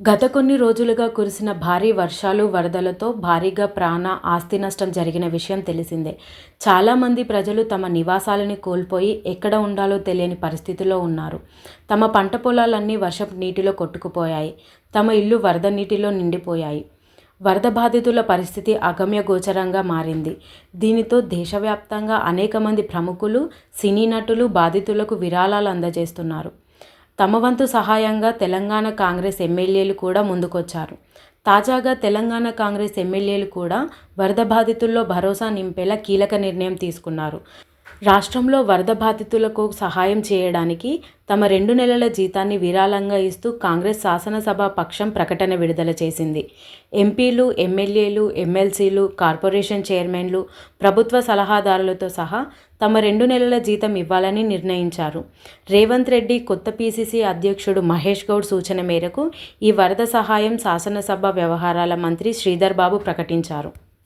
గత కొన్ని రోజులుగా కురిసిన భారీ వర్షాలు వరదలతో భారీగా ప్రాణ ఆస్తి నష్టం జరిగిన విషయం తెలిసిందే. చాలామంది ప్రజలు తమ నివాసాలని కోల్పోయి ఎక్కడ ఉండాలో తెలియని పరిస్థితిలో ఉన్నారు. తమ పంట పొలాలన్నీ వర్షపు నీటిలో కొట్టుకుపోయాయి. తమ ఇల్లు వరద నీటిలో నిండిపోయాయి. వరద బాధితుల పరిస్థితి అగమ్య గోచరంగా మారింది. దీనితో దేశవ్యాప్తంగా అనేక మంది ప్రముఖులు సినీ నటులు బాధితులకు విరాళాలు అందజేస్తున్నారు. తమ వంతు సహాయంగా తెలంగాణ కాంగ్రెస్ ఎమ్మెల్యేలు కూడా ముందుకొచ్చారు. తాజాగా తెలంగాణ కాంగ్రెస్ ఎమ్మెల్యేలు కూడా వరద బాధితుల్లో భరోసా నింపేలా కీలక నిర్ణయం తీసుకున్నారు. రాష్ట్రంలో వరద బాధితులకు సహాయం చేయడానికి తమ రెండు నెలల జీతాన్ని విరాళంగా ఇస్తూ కాంగ్రెస్ శాసనసభ పక్షం ప్రకటన విడుదల చేసింది. ఎంపీలు ఎమ్మెల్యేలు ఎమ్మెల్సీలు కార్పొరేషన్ చైర్మన్లు ప్రభుత్వ సలహాదారులతో సహా తమ రెండు నెలల జీతం ఇవ్వాలని నిర్ణయించారు. రేవంత్ రెడ్డి కొత్త పీసీసీ అధ్యక్షుడు మహేష్ గౌడ్ సూచన మేరకు ఈ వరద సహాయం శాసనసభ వ్యవహారాల మంత్రి శ్రీధర్ బాబు ప్రకటించారు.